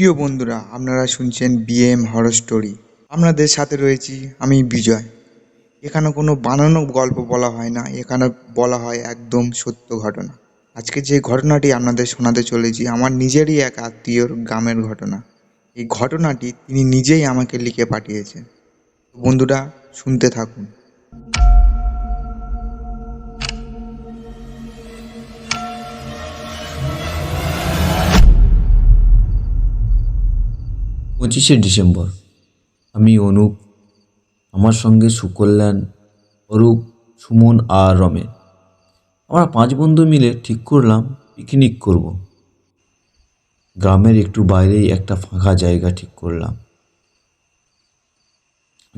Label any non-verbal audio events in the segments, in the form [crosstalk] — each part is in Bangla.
প্রিয় বন্ধুরা, আপনারা শুনছেন বিএম হরর স্টোরি আপনাদের সাথে রয়েছি আমি বিজয়। এখানে কোনো বানানো গল্প বলা হয় না, এখানে বলা হয় একদম সত্য ঘটনা। আজকে যে ঘটনাটি আপনাদের শোনাতে চলেছি, আমার নিজেরই এক আত্মীয়র গ্রামের ঘটনা। এই ঘটনাটি তিনি নিজেই আমাকে লিখে পাঠিয়েছেন। বন্ধুরা, শুনতে থাকুন। পঁচিশে ডিসেম্বর। আমি অনুপ, আমার সঙ্গে সুকল্যাণ, অরূপ, সুমন আর রমেন। আমরা পাঁচ বন্ধু মিলে ঠিক করলাম পিকনিক করব। গ্রামের একটু বাইরেই একটা ফাঁকা জায়গা ঠিক করলাম।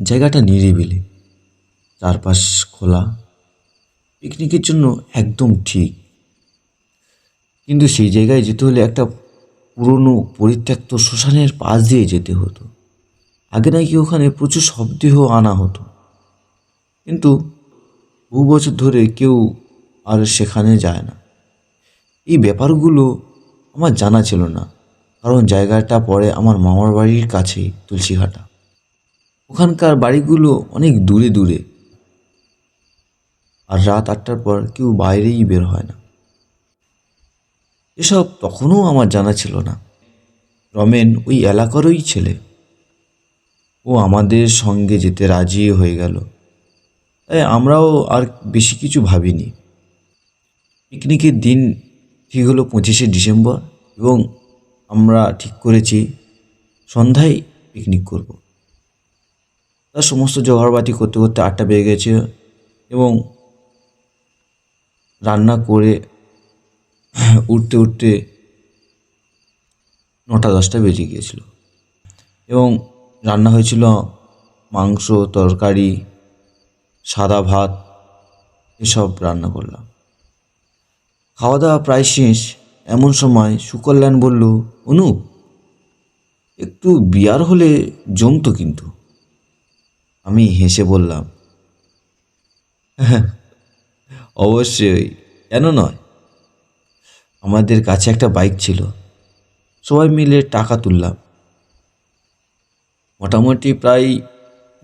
জায়গাটা নিরিবিলি, চারপাশ খোলা। পিকনিকের জন্য একদম ঠিক। কিন্তু সেই জায়গায় যেতে হলে একটা পুরনো পরিত্যক্ত শ্মশানের পাশ দিয়ে যেতে হতো। আগে নাকি ওখানে প্রচুর শবদেহ আনা হতো। কিন্তু বহু বছর ধরে কেউ আর সেখানে যায় না। এই ব্যাপারগুলো আমার জানা ছিল না, কারণ জায়গাটা পড়ে আমার মামার বাড়ির কাছেই তুলসীঘাটা। ওখানকার বাড়িগুলো অনেক দূরে দূরে। আর রাত আটটার পর কেউ বাইরেই বের হয় না। এসব তখনও আমার জানা ছিল না। রমেন ওই এলাকারই ছেলে। ও আমাদের সঙ্গে যেতে রাজি হয়ে গেল। তাই আমরাও আর বেশি কিছু ভাবিনি। পিকনিকের দিন ঠিক হলো পঁচিশে ডিসেম্বর এবং আমরা ঠিক করেছি সন্ধ্যায় পিকনিক করব। তার সমস্ত জোগাড়বাতি করতে করতে আটটা বেজে গেছে এবং রান্না করে [sighs] উঠতে উঠতে নটা দশটা বেজে গিয়েছিল। এবং রান্না হয়েছিল মাংস, তরকারি, সাদা ভাত, এসব রান্না করলাম। খাওয়া দাওয়া প্রায় শেষ। এমন সময় সুকল্যাণ বলল অনুপ একটু বিয়ার হলে জমতো কিন্তু। আমি হেসে বললাম অবশ্যই। কেন নয়? আমাদের কাছে একটা বাইক ছিল। সবাই মিলে টাকা তুললাম। মোটামুটি প্রায়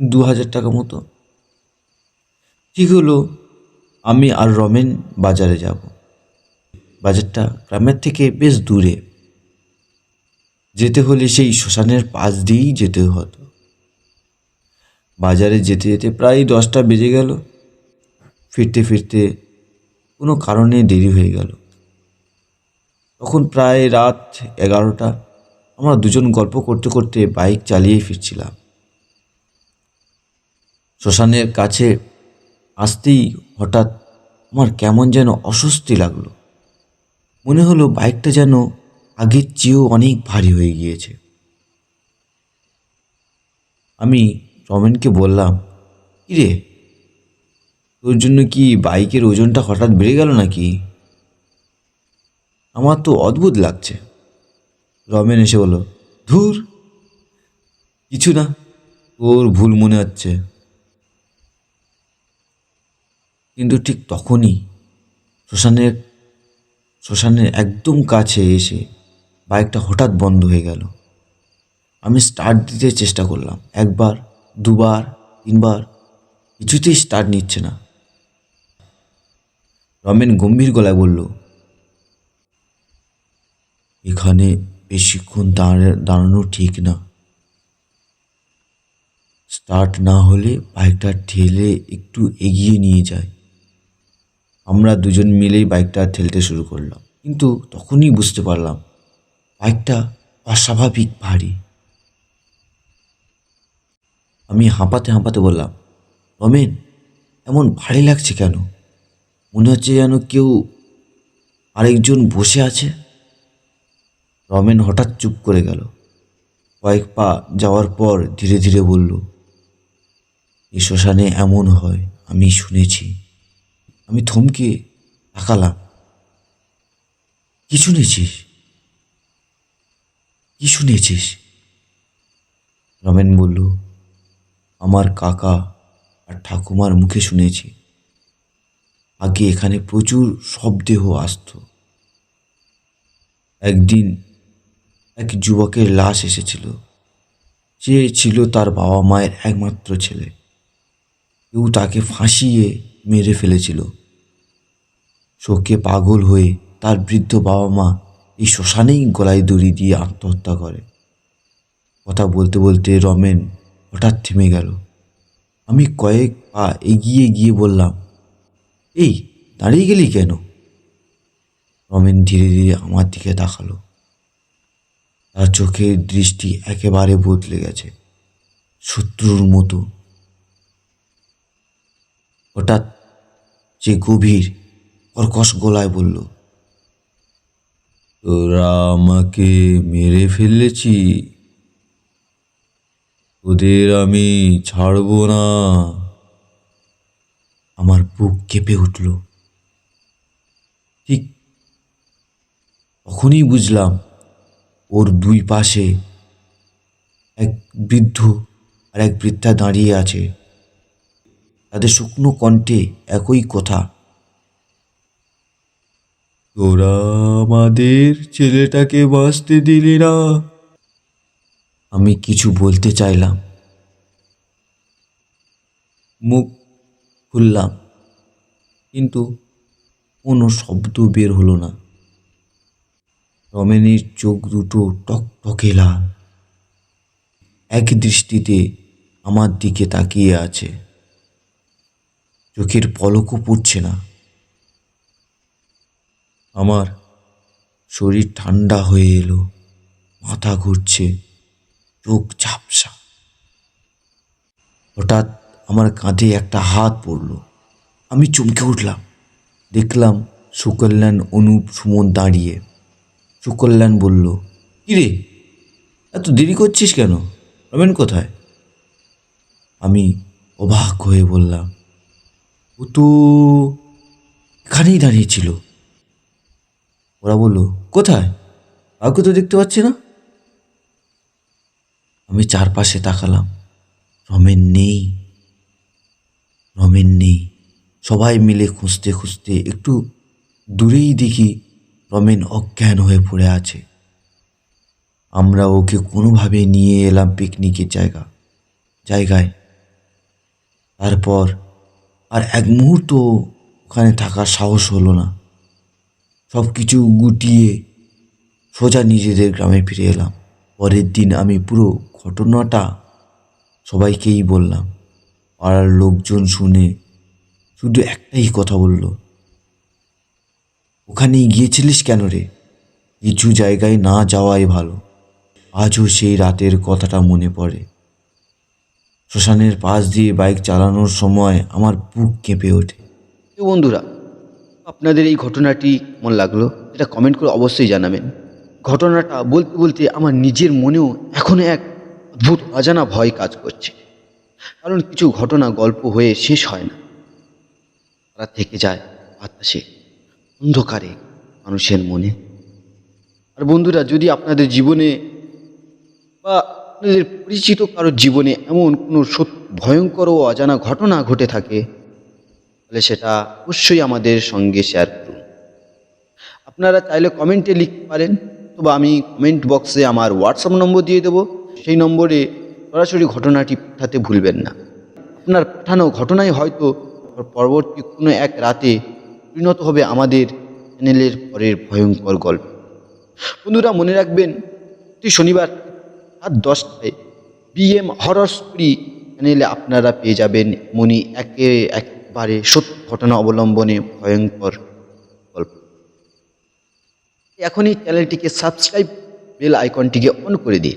দু হাজার টাকা মতো। ঠিক হলো? আমি আর রমেন বাজারে যাব। বাজারটা গ্রামের থেকে বেশ দূরে। যেতে হলে সেই শ্মশানের পাশ দিয়েই যেতে হতো। বাজারে যেতে যেতে প্রায় দশটা বেজে গেল। ফিরতে ফিরতে কোনো কারণে দেরি হয়ে গেল। তখন প্রায় রাত এগারোটা আমরা দুজন গল্প করতে করতে বাইক চালিয়ে ফিরছিলাম। শ্মশানের কাছে আসতেই হঠাৎ আমার কেমন যেন অস্বস্তি লাগল। মনে হলো বাইকটা যেন আগের চেয়েও অনেক ভারী হয়ে গিয়েছে। আমি রমেনকে বললাম, কিরে, তোর জন্য কি বাইকের ওজনটা হঠাৎ বেড়ে গেল নাকি? আমার তো অদ্ভুত লাগছে। রমেন এসে বলল, ধুর, কিছু না ওর ভুল মনে হচ্ছে। কিন্তু ঠিক তখনই শ্মশানের শ্মশানের একদম কাছে এসে বাইকটা হঠাৎ বন্ধ হয়ে গেল। আমি স্টার্ট দিতে চেষ্টা করলাম, একবার, দুবার, তিনবার, কিছুতেই স্টার্ট নিচ্ছে না। রমেন গম্ভীর গলায় বলল এখানে বেশিক্ষণ দাঁড়া, দাঁড়ানো ঠিক না। স্টার্ট না হলে বাইকটা ঠেলে একটু এগিয়ে নিয়ে যায়। আমরা দুজন মিলেই বাইকটা ঠেলতে শুরু করলাম। কিন্তু তখনই বুঝতে পারলাম, বাইকটা অস্বাভাবিক ভারী। আমি হাঁপাতে হাঁপাতে বললাম, রমেন, এমন ভারী লাগছে কেন? মনে হচ্ছে যেন কেউ আরেকজন বসে আছে। রমেন হঠাৎ চুপ করে গেল। কয়েক পা যাওয়ার পর ধীরে ধীরে বলল, এই শ্মশানে এমন হয়, আমি শুনেছি। আমি থমকে তাকালাম। কি শুনেছিস? কি শুনেছিস? রমেন বলল, আমার কাকা আর ঠাকুমার মুখে শুনেছি। আগে এখানে প্রচুর শবদেহ আসতো। একদিন এক যুবকের লাশ এসেছিল। সে ছিল তার বাবা মায়ের একমাত্র ছেলে। কেউ তাকে ফাঁসিয়ে মেরে ফেলেছিল। শোকে পাগল হয়ে তার বৃদ্ধ বাবা মা এই শ্মশানেই গলায় দড়ি দিয়ে আত্মহত্যা করে। কথা বলতে বলতে রমেন হঠাৎ থেমে গেল। আমি কয়েক পা এগিয়ে গিয়ে বললাম, এই, দাঁড়িয়ে গেলি কেন? রমেন ধীরে ধীরে আমার দিকে তাকালো। তার চোখের দৃষ্টি একেবারে বদলে গেছে, শত্রুর মতো। হঠাৎ যে গভীর কর্কশ গলায় বলল, তোরা আমাকে মেরে ফেলেছি। ওদের আমি ছাড়ব না। আমার বুক কেঁপে উঠল। ঠিক তখনই বুঝলাম ওর দুই পাশে এক বৃদ্ধ আর এক বৃদ্ধা দাঁড়িয়ে আছে। তাদের শুকনো কণ্ঠে একই কথা। তোরা আমাদের ছেলেটাকে বাঁচতে দিলি না। আমি কিছু বলতে চাইলাম। মুখ খুললাম কিন্তু কোনো শব্দ বের হলো না। রমেনের চোখ দুটো টকটকে লাল। এক দৃষ্টিতে আমার দিকে তাকিয়ে আছে। চোখের পলকও পড়ছে না। আমার শরীর ঠান্ডা হয়ে এলো, মাথা ঘুরছে, চোখ ঝাপসা। হঠাৎ আমার কাঁধে একটা হাত পড়ল। আমি চমকে উঠলাম। দেখলাম সুকল্যাণ অনুপ সুমন দাঁড়িয়ে। সুকল্যাণ বলল, কিরে, এত দেরি করছিস কেন? রমেন কোথায়? আমি অবাক হয়ে বললাম, ও তো এখানেই দাঁড়িয়েছিল ওরা বলল, কোথায়? কাউকে তো দেখতে পাচ্ছি না? আমি চারপাশে তাকালাম, রমেন নেই রমেন নেই। সবাই মিলে খুঁজতে খুঁজতে একটু দূরেই দেখি রমেন অজ্ঞান হয়ে পড়ে আছে। আমরা ওকে কোনোভাবে নিয়ে এলাম পিকনিকের জায়গা, জায়গায়। তারপর আর এক মুহূর্ত ওখানে থাকার সাহস হলো না। সব কিছু গুটিয়ে সোজা নিজেদের গ্রামে ফিরে এলাম। পরের দিন আমি পুরো ঘটনাটা সবাইকেই বললাম। পাড়ার লোকজন শুনে শুধু একটাই কথা বলল ওখানেই গিয়েছিলিস কেন রে? কিছু জায়গায় না যাওয়াই ভালো। আজও সেই রাতের কথাটা মনে পড়ে। শ্মশানের পাশ দিয়ে বাইক চালানোর সময় আমার বুক কেঁপে ওঠে। বন্ধুরা, আপনাদের এই ঘটনাটি কেমন লাগল? এটা কমেন্ট করে অবশ্যই জানাবেন। ঘটনাটা বলতে বলতে আমার নিজের মনেও এখনও এক অদ্ভুত অজানা ভয় কাজ করছে। কারণ কিছু ঘটনা গল্প হয়ে শেষ হয় না। তারা থেকে যায় বাতাসে অন্ধকারে মানুষের মনে। আর বন্ধুরা, যদি আপনাদের জীবনে বা আপনাদের পরিচিত কারোর জীবনে এমন কোনো সত্য ভয়ঙ্কর ও অজানা ঘটনা ঘটে থাকে, তাহলে সেটা অবশ্যই আমাদের সঙ্গে শেয়ার করুন। আপনারা চাইলে কমেন্টে লিখতে পারেন, অথবা আমি কমেন্ট বক্সে আমার হোয়াটসঅ্যাপ নম্বর দিয়ে দেবো। সেই নম্বরে সরাসরি ঘটনাটি পাঠাতে ভুলবেন না। আপনার পাঠানো ঘটনাই হয়তো পরবর্তী কোনো এক রাতে পরিণত হবে আমাদের চ্যানেলের পরের ভয়ঙ্কর গল্প। বন্ধুরা, মনে রাখবেন, প্রতি শনিবার রাত দশটায় বিএম হরর স্টোরি চ্যানেলে আপনারা পেয়ে যাবেন মনি একে, একবারে সত্য ঘটনা অবলম্বনে ভয়ঙ্কর গল্প। এখনই চ্যানেলটিকে সাবস্ক্রাইব, বেল আইকনটিকে অন করে দিন,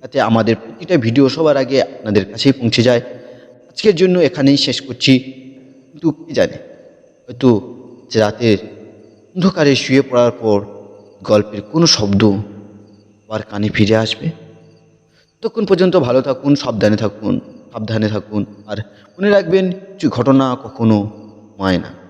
যাতে আমাদের প্রতিটা ভিডিও সবার আগে আপনাদের কাছেই পৌঁছে যায়। আজকের জন্য এখানেই শেষ করছি। কিন্তু কে জানে, হয়তো যে রাতের অন্ধকারে শুয়ে পড়ার পর গল্পের কোনো শব্দ আবার কানে ফিরে আসবে? ততক্ষণ পর্যন্ত ভালো থাকুন, সাবধানে থাকুন সাবধানে থাকুন, আর মনে রাখবেন কিছু ঘটনা কখনো হয় না।